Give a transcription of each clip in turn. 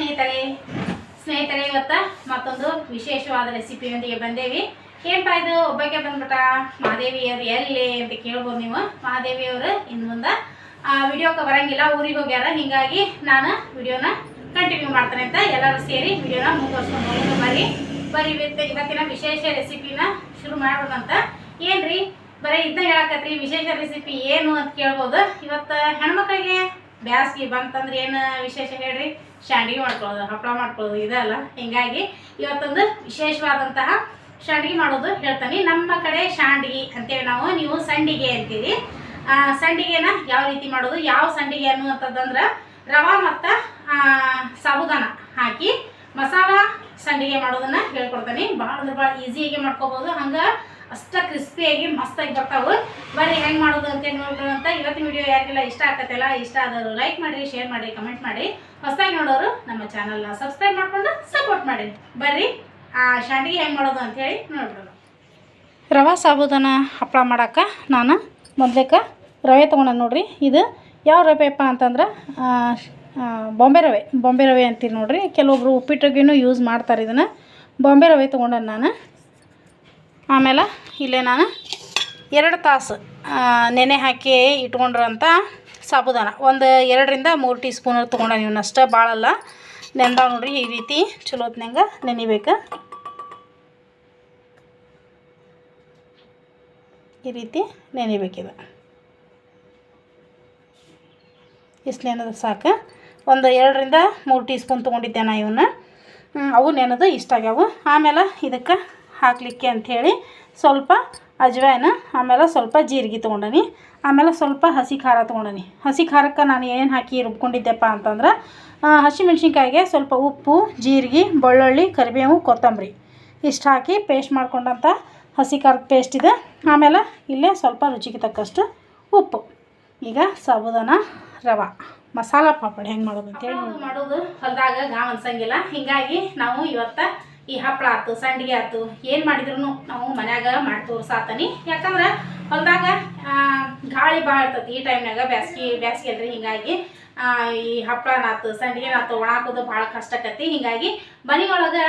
ಸ್ನೇಹಿತರೆ ಸ್ನೇಹಿತರೆ, ಇವತ್ತ ಮತ್ತೊಂದು ವಿಶೇಷವಾದ ರೆಸಿಪಿಯೊಂದಿಗೆ ಬಂದೇವಿ. ಏನಪ್ಪಾ ಇದು? ಒಬ್ಬಕ್ಕೆ ಬಂದ್ಬಿಟ್ಟ ಮಹಾದೇವಿಯವ್ರು ಎಲ್ಲಿ ಅಂತ ಕೇಳ್ಬೋದು ನೀವು. ಮಹಾದೇವಿಯವರು ಇನ್ನು ಮುಂದೆ ವಿಡಿಯೋಕ್ಕೆ ಬರಂಗಿಲ್ಲ, ಊರಿಗೆ ಹೋಗ್ಯಾರ. ಹಿಂಗಾಗಿ ನಾನು ವಿಡಿಯೋನ ಕಂಟಿನ್ಯೂ ಮಾಡ್ತಾನೆ ಅಂತ ಎಲ್ಲರೂ ಸೇರಿ ವಿಡಿಯೋನ ಮುಂದುವರ್ಸ್ಕೊಂಡು ಹೋಗೋದು. ಬರ್ರಿ ಇವತ್ತು ಇವತ್ತಿನ ವಿಶೇಷ ರೆಸಿಪಿನ ಶುರು ಮಾಡೋದಂತ ಏನ್ರಿ? ಬರೀ ಇದನ್ನ ಹೇಳಕತ್ರಿ, ವಿಶೇಷ ರೆಸಿಪಿ ಏನು ಅಂತ ಕೇಳ್ಬೋದು. ಇವತ್ತು ಹೆಣ್ಮಕ್ಳಿಗೆ ಬ್ಯಾಸ್ಗಿ ಬಂತಂದ್ರೆ ಏನು ವಿಶೇಷ ಹೇಳ್ರಿ? ಶಾಂಡಿಗೆ ಮಾಡ್ಕೊಳ್ಳೋದು ಹಪ್ಪಳ ಮಾಡ್ಕೊಳ್ಳೋದು ಇದಲ್ಲ ಹಿಂಗಾಗಿ ಇವತ್ತೊಂದು ವಿಶೇಷವಾದಂತಹ ಶಾಂಡಿಗೆ ಮಾಡೋದು ಹೇಳ್ತಾನೆ. ನಮ್ಮ ಕಡೆ ಶಾಂಡಿಗೆ ಅಂತೇಳಿ ನಾವು, ನೀವು ಸಂಡಿಗೆ ಅಂತೀರಿ. ಸಂಡಿಗೆನ ಯಾವ ರೀತಿ ಮಾಡೋದು, ಯಾವ ಸಂಡಿಗೆ ಅನ್ನುವಂಥದ್ದಂದ್ರೆ ರವಾ ಮತ್ತು ಸಾಬುದಾನ ಹಾಕಿ ಮಸಾಲ ಸಂಡಿಗೆ ಮಾಡೋದನ್ನ ಹೇಳ್ಕೊಡ್ತಾನೆ. ಭಾಳ ಅಂದ್ರೆ ಭಾಳ ಈಸಿಯಾಗಿ ಮಾಡ್ಕೋಬೋದು. ಹಂಗೆ ಅಷ್ಟ ಕ್ರಿಸ್ಪಿಯಾಗಿ ಮಸ್ತಾಗಿ ಬರ್ತಾವೆ. ಬರ್ರಿ, ಹೆಂಗೆ ಮಾಡೋದು ಅಂತ ನೋಡೋಣ ಅಂತ. ಇವತ್ತಿನ ವಿಡಿಯೋ ಯಾಕೆಲ್ಲ ಇಷ್ಟ ಆಗತ್ತಲ್ಲ, ಇಷ್ಟ ಆದವರು ಲೈಕ್ ಮಾಡಿ ಶೇರ್ ಮಾಡಿ ಕಮೆಂಟ್ ಮಾಡಿ ಹೊಸದಾಗಿ ನೋಡೋರು ನಮ್ಮ ಚಾನಲ್ನ ಸಬ್ಸ್ಕ್ರೈಬ್ ಮಾಡ್ಕೊಂಡು ಸಪೋರ್ಟ್ ಮಾಡಿ ಬರ್ರಿ, ಆ ಶಾಂಡಿಗೆ ಹೆಂಗೆ ಮಾಡೋದು ಅಂತೇಳಿ ನೋಡ್ಬಿಡೋಣ ರವಾ ಸಾಬೂದನ ಹಪ್ಪಳ ಮಾಡಕ್ಕೆ ನಾನು ಮೊದ್ಲೇಕ ರವೆ ತೊಗೊಂಡೆ ನೋಡ್ರಿ. ಇದು ಯಾವ ರವೆಪ್ಪ ಅಂತಂದ್ರೆ ಬಾಂಬೆ ರವೆ. ಬಾಂಬೆ ರವೆ ಅಂತೀವಿ ನೋಡ್ರಿ. ಕೆಲವೊಬ್ರು ಉಪ್ಪಿಟ್ಟಿಗೂ ಯೂಸ್ ಮಾಡ್ತಾರೆ ಇದನ್ನು. ಬಾಂಬೆ ರವೆ ತೊಗೊಂಡೆ ನಾನು ಆಮೇಲೆ ಇಲ್ಲೇ ನಾನು ಎರಡು ತಾಸು ನೆನೆ ಹಾಕಿ ಇಟ್ಕೊಂಡಿರೋಂಥ ಸಾಬುದಾನ. ಒಂದು ಎರಡರಿಂದ ಮೂರು ಟೀ ಸ್ಪೂನ್ ತೊಗೊಂಡ ನೀವು ಅಷ್ಟೇ ಭಾಳಲ್ಲ ನೆಂದಾವ ನೋಡ್ರಿ, ಈ ರೀತಿ ಚಲೋ ಹೊತ್ನಂಗೆ ನೆನಿಬೇಕು. ಈ ರೀತಿ ನೆನಿಬೇಕಿದ ಇಷ್ಟು ನೆನೆದ್ರೆ ಸಾಕು. ಒಂದು ಎರಡರಿಂದ ಮೂರು ಟೀ ಸ್ಪೂನ್ ತೊಗೊಂಡಿದ್ದೆ ನಾ ಇವನ್ನ. ಅವು ನೆನೆದು ಇಷ್ಟ ಆಗ್ಯಾವು. ಆಮೇಲೆ ಇದಕ್ಕೆ ಹಾಕಲಿಕ್ಕೆ ಅಂಥೇಳಿ ಸ್ವಲ್ಪ ಅಜ್ವಾಯನ, ಆಮೇಲೆ ಸ್ವಲ್ಪ ಜೀರಿಗೆ ತೊಗೊಂಡನಿ. ಆಮೇಲೆ ಸ್ವಲ್ಪ ಹಸಿ ಖಾರ ತೊಗೊಂಡನಿ. ಹಸಿ ಖಾರಕ್ಕೆ ನಾನು ಏನು ಹಾಕಿ ರುಬ್ಕೊಂಡಿದ್ದೆಪ್ಪ ಅಂತಂದ್ರೆ ಹಸಿಮೆಣ್ಸಿನ್ಕಾಯಿಗೆ ಸ್ವಲ್ಪ ಉಪ್ಪು, ಜೀರಿಗೆ, ಬೆಳ್ಳುಳ್ಳಿ, ಕರಿಬೇವು, ಕೊತ್ತಂಬರಿ ಇಷ್ಟು ಹಾಕಿ ಪೇಸ್ಟ್ ಮಾಡ್ಕೊಂಡಂಥ ಹಸಿ ಖಾರದ ಪೇಸ್ಟ್ ಇದೆ. ಆಮೇಲೆ ಇಲ್ಲೇ ಸ್ವಲ್ಪ ರುಚಿಗೆ ತಕ್ಕಷ್ಟು ಉಪ್ಪು. ಈಗ ಸಾಬುದಾನ ರವ. ಮಸಾಲ ಪಾಪಡ್ ಹೆಂಗೆ ಮಾಡೋದು ಅಂತೇಳಿ ಮಾಡೋದು ಹೊಲದಾಗ ಗಾ ಅನ್ಸಂಗಿಲ್ಲ. ಹಿಂಗಾಗಿ ನಾವು ಇವತ್ತ ಈ ಹಪ್ಪಳ ಆತು, ಸಂಡಿಗೆ ಆತು, ಏನು ಮಾಡಿದ್ರು ನಾವು ಮನ್ಯಾಗ ಮಾಡಿ ತೋರ್ಸಾತನಿ. ಯಾಕಂದ್ರೆ ಹೊಲದಾಗ ಗಾಳಿ ಭಾಳ ಇರ್ತೈತಿ ಈ ಟೈಮ್ನಾಗ ಬ್ಯಾಸ್ಗೆ ಬ್ಯಾಸ್ಗೆ ಅಲ್ರಿ ಹಿಂಗಾಗಿ ಈ ಹಪ್ಪಳನಾತು ಸಂಡಿಗೆನಾತು ಒಣಾಕೋದು ಭಾಳ ಕಷ್ಟ ಆಕತಿ. ಹಿಂಗಾಗಿ ಮನೆಯೊಳಗೆ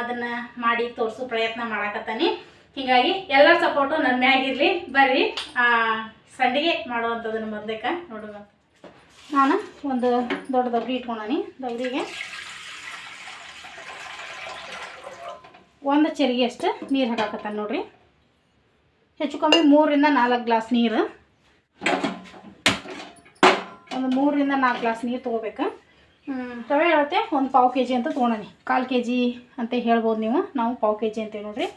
ಅದನ್ನು ಮಾಡಿ ತೋರಿಸೋ ಪ್ರಯತ್ನ ಮಾಡಾಕತ್ತಾನಿ. ಹೀಗಾಗಿ ಎಲ್ಲರ ಸಪೋರ್ಟು ನನ್ನ ಮ್ಯಾಗಿರಲಿ ಬರ್ರಿ ಸಂಡಿಗೆ ಮಾಡುವಂಥದ್ದನ್ನು ಮೊದಲೇಕ ನೋಡೋಣ ನಾನು ಒಂದು ದೊಡ್ಡ ದಬ್ರಿ ಇಟ್ಕೊಂಡಾನಿ, ದಬ್ರಿಗೆ. ಒಂದು ಚೆರಿಗೆ ಅಷ್ಟು ನೀರು ಹಾಕಾಕತ್ತಾನ ನೋಡ್ರಿ. ಹೆಚ್ಚು ಕಮ್ಮಿ ಮೂರರಿಂದ ನಾಲ್ಕು ಗ್ಲಾಸ್ ನೀರು. ಒಂದು ಮೂರರಿಂದ ನಾಲ್ಕು ಗ್ಲಾಸ್ ನೀರು ತೊಗೋಬೇಕು. ರವೆ ಹೇಳುತ್ತೆ ಒಂದು ಪಾವು ಕೆ ಜಿ ಅಂತ ತೊಗೊಳನಿ ಕಾಲು ಕೆ ಜಿ ಅಂತ ಹೇಳ್ಬೋದು ನೀವು. ನಾವು ಪಾವು ಕೆ ಜಿ ಅಂತೇಳಿ ನೋಡ್ರಿ.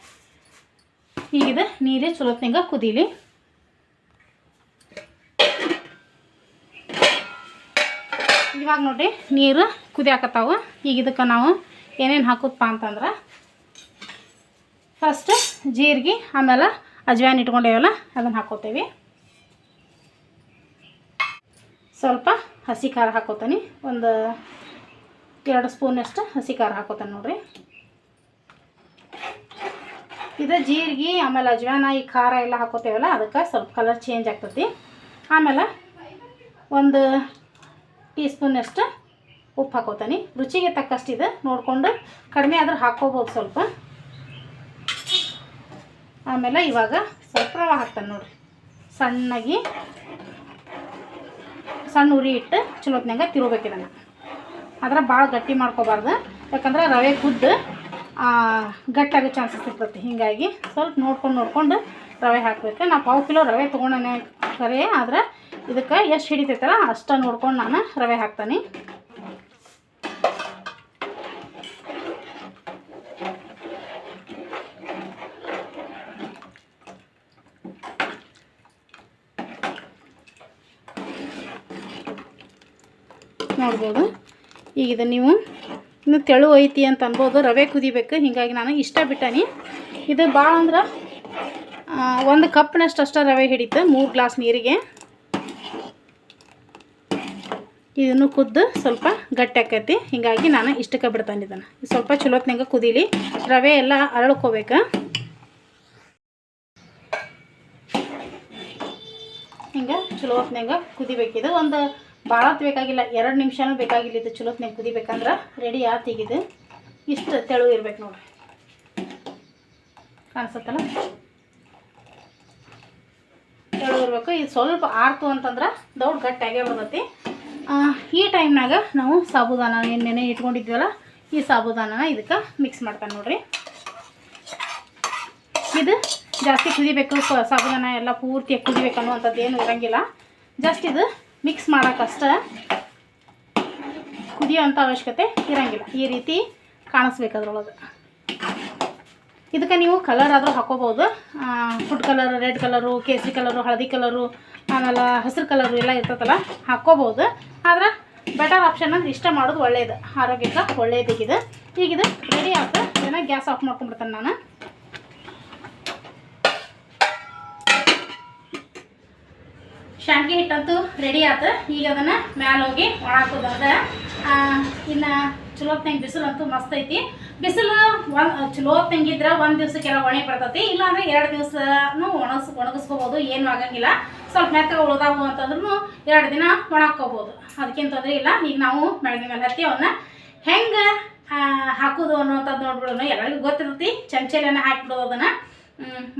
ಈಗಿದ ನೀರೇ ಚಲೋತ್ನಿಂಗ ಕುದೀಲಿ. ಇವಾಗ ನೋಡ್ರಿ ನೀರು ಕುದಿಯಾಕತ್ತಾವ. ಈಗ ಇದಕ್ಕೆ ನಾವು ಏನೇನು ಹಾಕೋದಪ್ಪ ಅಂತಂದ್ರೆ ಫಸ್ಟ್ ಜೀರಿಗೆ, ಆಮೇಲೆ ಅಜ್ವಾನ ಇಟ್ಕೊಂಡೇವಲ್ಲ, ಅದನ್ನು ಹಾಕೋತೇವೆ ಸ್ವಲ್ಪ ಹಸಿ ಖಾರ ಹಾಕೋತಾನೆ ಒಂದು ಎರಡು ಸ್ಪೂನಷ್ಟು ಹಸಿ ಖಾರ ಹಾಕೋತಾನೆ ನೋಡ್ರಿ. ಇದು ಜೀರಿಗೆ, ಆಮೇಲೆ ಅಜ್ವಾನ ಈ ಖಾರ ಎಲ್ಲ ಹಾಕೋತೇವಲ್ಲ ಅದಕ್ಕೆ ಸ್ವಲ್ಪ ಕಲರ್ ಚೇಂಜ್ ಆಗ್ತೈತಿ. ಆಮೇಲೆ ಒಂದು ಟೀ ಸ್ಪೂನಷ್ಟು ಉಪ್ಪು ಹಾಕೋತಾನೆ ರುಚಿಗೆ ತಕ್ಕಷ್ಟು ಇದು ನೋಡಿಕೊಂಡು ಕಡಿಮೆ ಆದ್ರೆ ಹಾಕ್ಕೋಬೋದು ಸ್ವಲ್ಪ. ಆಮೇಲೆ ಇವಾಗ ಸ್ವಲ್ಪ ರವೆ ಹಾಕ್ತಾನೆ ನೋಡ್ರಿ. ಸಣ್ಣಗೆ ಸಣ್ಣ ಉರಿ ಇಟ್ಟು ಚಲೋತ್ನಾಗ ತಿರುಗಬೇಕು ಇದನ್ನು. ಆದ್ರೆ ಭಾಳ ಗಟ್ಟಿ ಮಾಡ್ಕೋಬಾರ್ದು. ಯಾಕಂದ್ರೆ ರವೆ ಕುದ್ದು ಗಟ್ಟಾಗೋ ಚಾನ್ಸಸ್ ಇರ್ತೈತಿ. ಹೀಗಾಗಿ ಸ್ವಲ್ಪ ನೋಡ್ಕೊಂಡು ನೋಡ್ಕೊಂಡು ರವೆ ಹಾಕ್ಬೇಕು. ನಾ ಪಾವು ಕಿಲೋ ರವೆ ತೊಗೊಂಡೇ ಕರೆ, ಆದ್ರೆ ಇದಕ್ಕೆ ಎಷ್ಟು ಹಿಡಿತೈತಲ್ಲ ಅಷ್ಟು ನೋಡ್ಕೊಂಡು ನಾನು ರವೆ ಹಾಕ್ತಾನೆ. ನೋಡ್ಬೋದು ಈಗ ಇದು ನೀವು ಇನ್ನು ತೆಳು ಐತಿ ಅಂತ ಅನ್ಬೋದು. ರವೆ ಕುದಿಬೇಕು. ಹೀಗಾಗಿ ನಾನು ಇಷ್ಟ ಬಿಟ್ಟಾನಿ ಇದು ಭಾಳ ಅಂದ್ರೆ ಒಂದು ಕಪ್ನಷ್ಟು ಅಷ್ಟೇ ರವೆ ಹಿಡಿತು ಮೂರು ಗ್ಲಾಸ್ ನೀರಿಗೆ. ಇದನ್ನು ಕುದ್ದು ಸ್ವಲ್ಪ ಗಟ್ಟಿ ಆಕೈತಿ. ಹೀಗಾಗಿ ನಾನು ಇಷ್ಟಕ್ಕೆ ಬಿಡ್ತಾನೆ ಇದನ್ನು. ಸ್ವಲ್ಪ ಚಲೋತ್ನಾಗ ಕುದೀಲಿ. ರವೆ ಎಲ್ಲ ಅರಳ್ಕೋಬೇಕು. ಹಿಂಗೆ ಚಲೋ ಹೊತ್ನಾಗ ಕುದಿಬೇಕಿದು. ಒಂದು ಭಾಳ ಬೇಕಾಗಿಲ್ಲ ಎರಡು ನಿಮಿಷನೂ ಬೇಕಾಗಿಲ್ಲ ಇದು ಚಲೋತ್ನಾಗ ಕುದಿಬೇಕಂದ್ರೆ. ರೆಡಿ ಆತಿಗಿದೆ ಇಷ್ಟು ತೆಳು ಇರ್ಬೇಕು ನೋಡ್ರಿ. ಕಾಣಿಸತ್ತಲ್ಲ? ತೆಳು ಇರಬೇಕು. ಇದು ಸ್ವಲ್ಪ ಆರ್ತು ಅಂತಂದ್ರೆ ದೌಡ್ ಗಟ್ಟಿಯಾಗೇ ಬರ್ತೈತಿ. ಆ, ಈ ಟೈಮ್ನಾಗ ನಾವು ಸಾಬುದಾನ ನೆನೆ ಇಟ್ಕೊಂಡಿದ್ವಲ್ಲ ಈ ಸಾಬುದಾನನ ಇದಕ್ಕೆ ಮಿಕ್ಸ್ ಮಾಡ್ತಾನೆ ನೋಡ್ರಿ. ಇದು ಜಾಸ್ತಿ ಕುದಿಬೇಕು ಸಾಬುದಾನ ಎಲ್ಲ ಪೂರ್ತಿಯಾಗಿ ಕುದಿಬೇಕು ಅನ್ನುವಂಥದ್ದು ಏನು ಇರಂಗಿಲ್ಲ. ಜಾಸ್ತಿ ಇದು ಮಿಕ್ಸ್ ಮಾಡೋಕ್ಕಷ್ಟ ಕುದಿಯೋಂಥ ಅವಶ್ಯಕತೆ ಇರಂಗಿಲ್ಲ. ಈ ರೀತಿ ಕಾಣಿಸ್ಬೇಕು ಅದ್ರೊಳಗೆ. ಇದಕ್ಕೆ ನೀವು ಕಲರ್ ಆದರೂ ಹಾಕೋಬೋದು. ಫುಡ್ ಕಲರ್ ರೆಡ್ ಕಲರು ಕೇಸರಿ ಕಲರು ಹಳದಿ ಕಲರು ಆಮೇಲೆ ಹಸಿರು ಕಲರು ಎಲ್ಲ ಇರ್ತದಲ್ಲ ಹಾಕ್ಕೋಬೋದು ಆದ್ರೆ ಬೆಟರ್ ಆಪ್ಷನ್ ಅಂದ್ರೆ ಇಷ್ಟ ಮಾಡೋದು ಒಳ್ಳೆಯದು ಆರೋಗ್ಯಕ್ಕೆ ಒಳ್ಳೇದಿಗಿದೆ. ಈಗಿದು ರೆಡಿ ಆಯ್ತು. ಇದನ್ನು ಗ್ಯಾಸ್ ಆಫ್ ಮಾಡ್ಕೊಂಡ್ಬಿಡ್ತೇನೆ ನಾನು. ಶಾಂಡ್ಗೆ ಹಿಟ್ಟಂತೂ ರೆಡಿ ಆಯ್ತು ಈಗ ಅದನ್ನು ಮ್ಯಾಲ ಹೋಗಿ ಒಣಾಕೋದಂದ್ರೆ ಇನ್ನು ಚಲೋ ಬಿಸಿಲು ಅಂತೂ ಮಸ್ತ್ ಐತಿ. ಬಿಸಿಲು ಒಂದು ಚಲೋತ್ನಂಗಿದ್ರೆ ಒಂದು ದಿವ್ಸಕ್ಕೆಲ್ಲ ಒಣಗಿ ಬರ್ತೈತಿ ಇಲ್ಲಾಂದ್ರೆ ಎರಡು ದಿವಸನೂ ಒಣಗಿಸ್, ಒಣಗಿಸ್ಕೋಬೋದು. ಏನೂ ಆಗಂಗಿಲ್ಲ. ಸ್ವಲ್ಪ ಮೆತ್ತಗೆ ಉಳ್ದಾವು ಅಂತಂದ್ರೂ ಎರಡು ದಿನ ಒಣಾಕೋಬೋದು ತೊಂದರೆ ಇಲ್ಲ. ಈಗ ನಾವು ಬೆಳಗ್ಗೆ ಮೇಲೆ ಹತ್ತಿ ಅವನ್ನ ಹೆಂಗೆ ಹಾಕೋದು ಅನ್ನೋಂಥದ್ದು ನೋಡ್ಬಿಡೋಣ. ಎಲ್ಲರಿಗೂ ಗೊತ್ತಿರ್ತೈತಿ. ಚಮಚೆಲೆನ ಹಾಕ್ಬಿಡೋದು ಅದನ್ನು.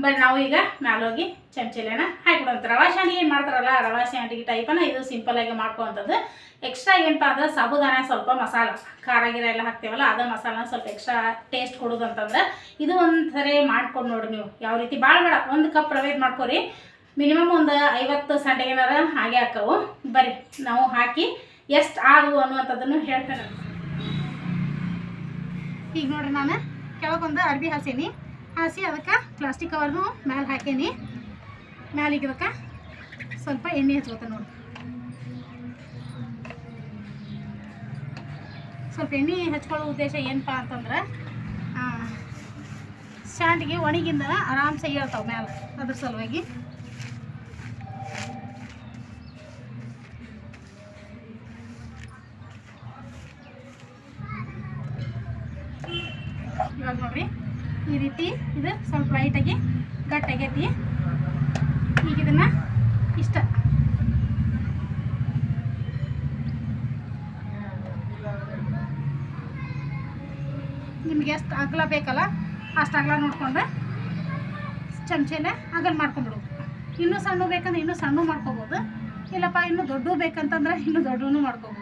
ಬರೀ ನಾವು ಈಗ ಮ್ಯಾಲೋಗಿ ಚಮಚಿಲೇನ ಹಾಕ್ಬಿಡೋಂಥ ರವಾ ಶಾಂಡಿಗೆ ಏನು ಮಾಡ್ತಾರಲ್ಲ, ರವಾ ಶಾಂಡಿಗೆ ಟೈಪನ ಇದು ಸಿಂಪಲಾಗಿ ಮಾಡ್ಕೊವಂಥದ್ದು ಎಕ್ಸ್ಟ್ರಾ ಏನಪ್ಪ ಅಂದ್ರೆ ಸಾಬುದಾನ ಸ್ವಲ್ಪ ಮಸಾಲ. ಖಾರ ಗಿರ ಎಲ್ಲ ಹಾಕ್ತೇವಲ್ಲ, ಅದ ಮಸಾಲ ಸ್ವಲ್ಪ ಎಕ್ಸ್ಟ್ರಾ ಟೇಸ್ಟ್ ಕೊಡೋದು ಅಂತಂದ್ರೆ ಇದು ಒಂದು ಸರಿ ಮಾಡ್ಕೊಂಡು ನೋಡಿ ನೀವು. ಯಾವ ರೀತಿ ಭಾಳ ಬೇಡ, ಒಂದು ಕಪ್ ರವೆ ಮಾಡ್ಕೊರಿ. ಮಿನಿಮಮ್ ಒಂದು ಐವತ್ತು ಸಂಡೆಗೇನಾರ ಹಾಗೆ ಹಾಕವು. ಬರ್ರಿ, ನಾವು ಹಾಕಿ ಎಷ್ಟು ಆಗು ಅನ್ನುವಂಥದ್ದನ್ನು ಹೇಳ್ತೇನೆ. ಈಗ ನೋಡ್ರಿ ನಾನು, ಕೆಳಗೊಂದು ಅರ್ಬಿ ಹಾಸೀನಿ. ಹಾಸಿ ಅದಕ್ಕೆ ಪ್ಲಾಸ್ಟಿಕ್ ಕವರ್ನು ಮ್ಯಾಲೆ ಹಾಕೇನಿ. ಮ್ಯಾಲಿಗೆ ಇದಕ್ಕೆ ಸ್ವಲ್ಪ ಎಣ್ಣೆ ಹಚ್ಕೋತ ನೋಡಿ. ಸ್ವಲ್ಪ ಎಣ್ಣೆ ಹಚ್ಕೊಳ್ಳೋ ಉದ್ದೇಶ ಏನಪ್ಪ ಅಂತಂದ್ರೆ ಶಾಂಡಿಗೆ ಒಣಗಿಂದ ಆರಾಮ್ಸೆ ಹೇಳ್ತಾವೆ ಮ್ಯಾಲೆ ಅದ್ರ ಸಲುವಾಗಿ. ಇವಾಗ ನೋಡ್ರಿ. ಈ ರೀತಿ ಇದು ಸ್ವಲ್ಪ ಲೈಟಾಗಿ ಗಟ್ಟಾಗೈತಿ ಈಗ ಇದನ್ನ ಇಷ್ಟ. ನಿಮ್ಗೆ ಎಷ್ಟು ಅಗಲ ಬೇಕಲ್ಲ, ಅಷ್ಟು ಅಗಲ ನೋಡ್ಕೊಂಡು ಚಮಚೆಲೆ ಅಗಲ ಮಾಡ್ಕೊಂಡ್ಬಿಡೋದು ಇನ್ನೂ ಸಣ್ಣ ಬೇಕಂದ್ರೆ ಇನ್ನೂ ಸಣ್ಣ ಮಾಡ್ಕೋಬೋದು. ಇಲ್ಲಪ್ಪ, ಇನ್ನೂ ದೊಡ್ಡ ಬೇಕಂತಂದ್ರೆ ಇನ್ನೂ ದೊಡ್ಡೂ ಮಾಡ್ಕೋಬೋದು.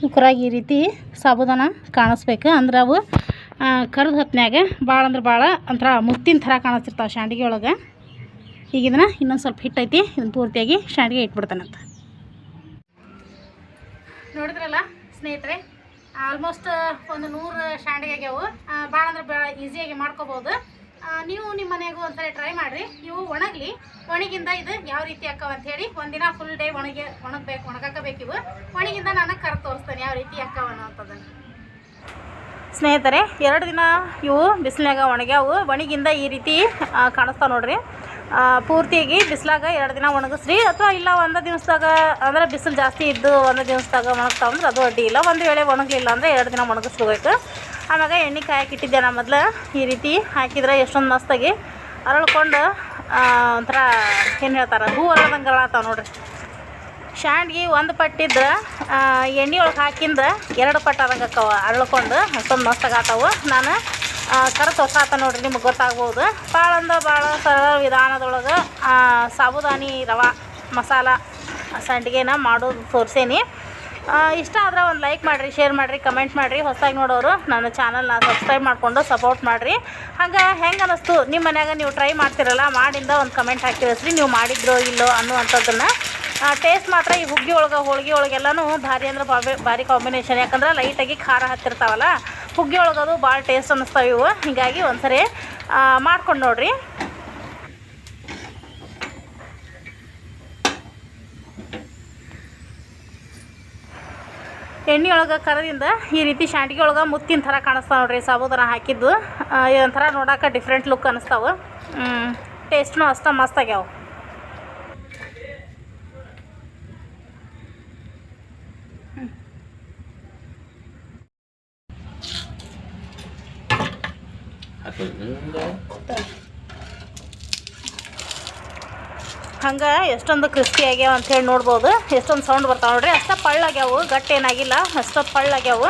ಕುಕ್ಕರಾಗಿ ಈ ರೀತಿ ಸಾಬುದಾನ ಕಾಣಿಸ್ಬೇಕು. ಅಂದ್ರೆ ಅವು ಕರ್ದ ಹೊತ್ನ್ಯಾಗ ಭಾಳ ಅಂದ್ರೆ ಭಾಳ ಒಂಥರ ಮುತ್ತಿನ ಥರ ಕಾಣಿಸ್ತಿರ್ತಾವೆ ಶಾಂಡಿಗೆ ಒಳಗೆ. ಈಗ ಇನ್ನೊಂದು ಸ್ವಲ್ಪ ಹಿಟ್ಟೈತಿ ಇದನ್ನು ಪೂರ್ತಿಯಾಗಿ ಶಾಂಡಿಗೆ ಇಟ್ಬಿಡ್ತಾನಂತ ನೋಡಿದ್ರಲ್ಲ ಸ್ನೇಹಿತರೆ, ಆಲ್ಮೋಸ್ಟ್ ಒಂದು ನೂರು ಶಾಂಡಿಗೆ ಆಗ್ಯಾವು. ಭಾಳ ಅಂದ್ರೆ ಭಾಳ ಈಸಿಯಾಗಿ ಮಾಡ್ಕೋಬೋದು. ನೀವು ನಿಮ್ಮ ಮನೆಗೂ ಒಂದ್ಸಲ ಟ್ರೈ ಮಾಡಿರಿ. ಇವು ಒಣಗಲಿ. ಒಣಗಿಂದ ಇದು ಯಾವ ರೀತಿ ಅಕ್ಕವ ಅಂತ ಹೇಳಿ ಒಂದಿನ ಫುಲ್ ಡೇ ಒಣಗಿ, ಒಣಗಬೇಕು, ಒಣಗಾಕಬೇಕು ಇವು. ಒಣಗಿಂದ ನಾನು ಕರ್ ತೋರಿಸ್ತೇನೆ ಯಾವ ರೀತಿ ಅಕ್ಕವ ಅನ್ನೋಂಥದ್ದನ್ನು ಸ್ನೇಹಿತರೆ, ಎರಡು ದಿನ ಇವು ಬಿಸಿಲಾಗ ಒಣಗ್ಯಾವು. ಒಣಗಿಂದ ಈ ರೀತಿ ಕಾಣಿಸ್ತಾವೆ ನೋಡ್ರಿ. ಪೂರ್ತಿಯಾಗಿ ಬಿಸಿಲಾಗ ಎರಡು ದಿನ ಒಣಗಿಸ್ರಿ ಅಥವಾ ಇಲ್ಲ ಒಂದು ದಿವಸದಾಗ, ಅಂದ್ರೆ ಬಿಸಿಲು ಜಾಸ್ತಿ ಇದ್ದು ಒಂದು ದಿವಸದಾಗ ಒಣಗ್ತಾವ ಅಂದ್ರೆ ಅದು ಅಡ್ಡಿ ಇಲ್ಲ. ಒಂದು ವೇಳೆ ಒಣಗಲಿಲ್ಲ ಅಂದರೆ ಎರಡು ದಿನ ಒಣಗಿಸ್ಬೇಕು. ಆಮ್ಯಾಗ ಎಣ್ಣೆ ಕಾಯಕ್ಕೆ ಇಟ್ಟಿದ್ದೆ ನಾ ಮೊದಲು, ಈ ರೀತಿ ಹಾಕಿದ್ರೆ ಎಷ್ಟೊಂದು ಮಸ್ತಾಗಿ ಅರಳ್ಕೊಂಡು ಒಂಥರ ಏನು ಹೇಳ್ತಾರೆ, ಹೂ ಅರಳದಂಗೆ ಅರಳತ್ತಾವೆ ನೋಡ್ರಿ. ಶಾಂಡ್ಗಿ ಒಂದು ಪಟ್ಟಿದ್ರೆ ಎಣ್ಣೆ ಒಳಗೆ ಹಾಕಿಂದ ಎರಡು ಪಟ್ಟು ಅದಂಗೆ ಅಕ್ಕವ, ಅರಳ್ಕೊಂಡು ಅಷ್ಟೊಂದು ಮಸ್ತಾಗಿ ಆತಾವು. ನಾನು ಕರ ತೊಸಾತ ನೋಡಿರಿ, ನಿಮ್ಗೆ ಗೊತ್ತಾಗ್ಬೋದು. ಭಾಳ ಅಂದ್ರೆ ಭಾಳ ಸರಳ ವಿಧಾನದೊಳಗೆ ಸಾಬುದಾನಿ ರವಾ ಮಸಾಲ ಸಂಡಿಗೆನ ಮಾಡೋದು ತೋರಿಸೇನಿ. ಇಷ್ಟ ಆದ್ರೆ ಒಂದು ಲೈಕ್ ಮಾಡಿರಿ ಶೇರ್ ಮಾಡಿರಿ ಕಮೆಂಟ್ ಮಾಡಿರಿ. ಹೊಸದಾಗಿ ನೋಡೋರು ನನ್ನ ಚಾನಲ್ನ ಸಬ್ಸ್ಕ್ರೈಬ್ ಮಾಡಿಕೊಂಡು ಸಪೋರ್ಟ್ ಮಾಡಿರಿ. ಹಂಗೆ ಹೆಂಗೆ ಅನ್ನಿಸ್ತು ನಿಮ್ಮ ಮನ್ಯಾಗ ನೀವು ಟ್ರೈ ಮಾಡ್ತಿರಲ್ಲ, ಮಾಡಿಂದ ಒಂದು ಕಮೆಂಟ್ ಹಾಕಿರಸ್ರಿ ನೀವು ಮಾಡಿದ್ರೋ ಇಲ್ಲೋ ಅನ್ನುವಂಥದ್ದನ್ನು. ಟೇಸ್ಟ್ ಮಾತ್ರ ಈ ಹುಗ್ಗಿ ಒಳಗೆ ಹೋಳಿಗೆ ಒಳಗೆಲ್ಲನೂ ಭಾರಿ ಅಂದ್ರೆ ಭಾರಿ ಕಾಂಬಿನೇಷನ್ ಯಾಕಂದ್ರೆ ಲೈಟಾಗಿ ಖಾರ ಹತ್ತಿರ್ತಾವಲ್ಲ ಹುಗ್ಗಿ ಅದು ಭಾಳ ಟೇಸ್ಟ್ ಅನ್ನಿಸ್ತಾವೆ ಇವು. ಹೀಗಾಗಿ ಒಂದ್ಸರಿ ಮಾಡ್ಕೊಂಡು ನೋಡ್ರಿ. ಎಣ್ಣೆ ಒಳಗೆ ಕರದಿಂದ ಈ ರೀತಿ ಶಾಂಟಿಗೆ ಒಳಗೆ ಮುತ್ತಿನ ಥರ ಕಾಣಿಸ್ತಾವೆ ನೋಡ್ರಿ, ಸಾಬೂದನ ಹಾಕಿದ್ದು. ಇದೊಂಥರ ನೋಡೋಕೆ ಡಿಫ್ರೆಂಟ್ ಲುಕ್ ಅನ್ನಿಸ್ತಾವೆ. ಟೇಸ್ಟ್ನೂ ಅಷ್ಟೇ ಮಸ್ತ್ ಹಂಗೆ ಎಷ್ಟೊಂದು ಕ್ರಿಸ್ಪಿ ಆಗ್ಯಾವ ಅಂಥೇಳಿ ನೋಡ್ಬೋದು. ಎಷ್ಟೊಂದು ಸೌಂಡ್ ಬರ್ತಾವೆ ನೋಡ್ರಿ. ಅಷ್ಟ ಪಳ್ಳಾಗ್ಯಾವು. ಗಟ್ಟಿ ಏನಾಗಿಲ್ಲ. ಅಷ್ಟ ಪಳ್ಳಾಗ್ಯಾವು.